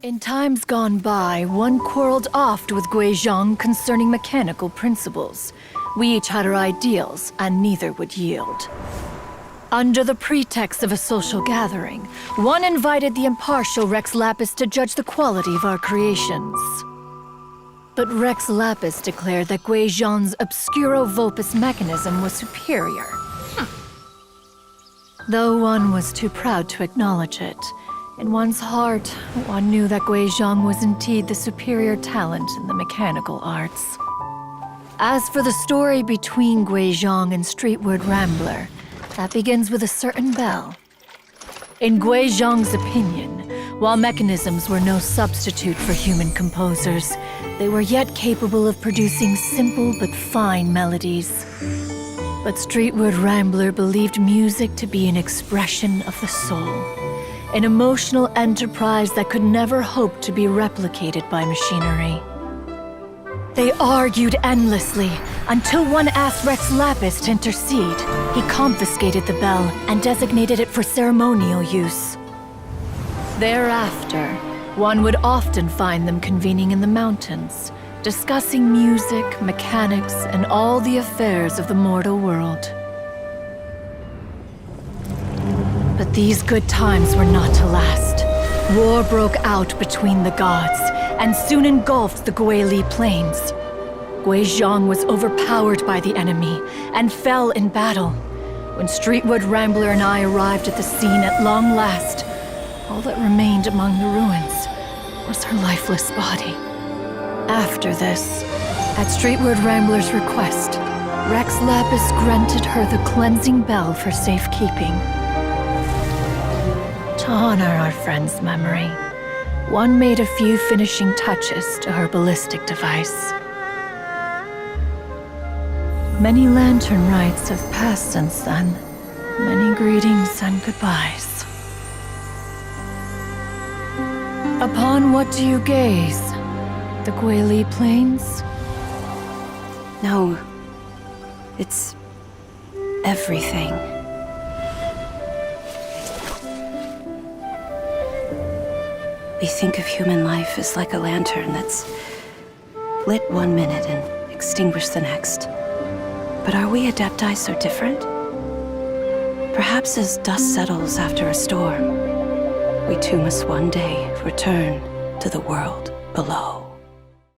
In times gone by, one quarreled oft with Gui Zhang concerning mechanical principles. We each had our ideals, and neither would yield. Under the pretext of a social gathering, one invited the impartial Rex Lapis to judge the quality of our creations. But Rex Lapis declared that Gui Zhang's Obscuro Vulpus mechanism was superior. Hmm. Though one was too proud to acknowledge it, in one's heart, one knew that Gui Zhang was indeed the superior talent in the mechanical arts. As for the story between Gui Zhang and Streetward Rambler, that begins with a certain bell. In Gui Zhang's opinion, while mechanisms were no substitute for human composers, they were yet capable of producing simple but fine melodies. But Streetward Rambler believed music to be an expression of the soul, an emotional enterprise that could never hope to be replicated by machinery. They argued endlessly until one asked Rex Lapis to intercede. He confiscated the bell and designated it for ceremonial use. Thereafter, one would often find them convening in the mountains, discussing music, mechanics, and all the affairs of the mortal world. These good times were not to last. War broke out between the gods, and soon engulfed the Guili plains. Gui Zhang was overpowered by the enemy and fell in battle. When Streetwood Rambler and I arrived at the scene at long last, all that remained among the ruins was her lifeless body. After this, at Streetwood Rambler's request, Rex Lapis granted her the cleansing bell for safekeeping. To honor our friend's memory, one made a few finishing touches to her ballistic device. Many lantern rites have passed since then. Many greetings and goodbyes. Upon what do you gaze? The Guili Plains? No. It's everything. We think of human life as like a lantern that's lit one minute and extinguished the next. But are we Adepti so different? Perhaps as dust settles after a storm, we too must one day return to the world below.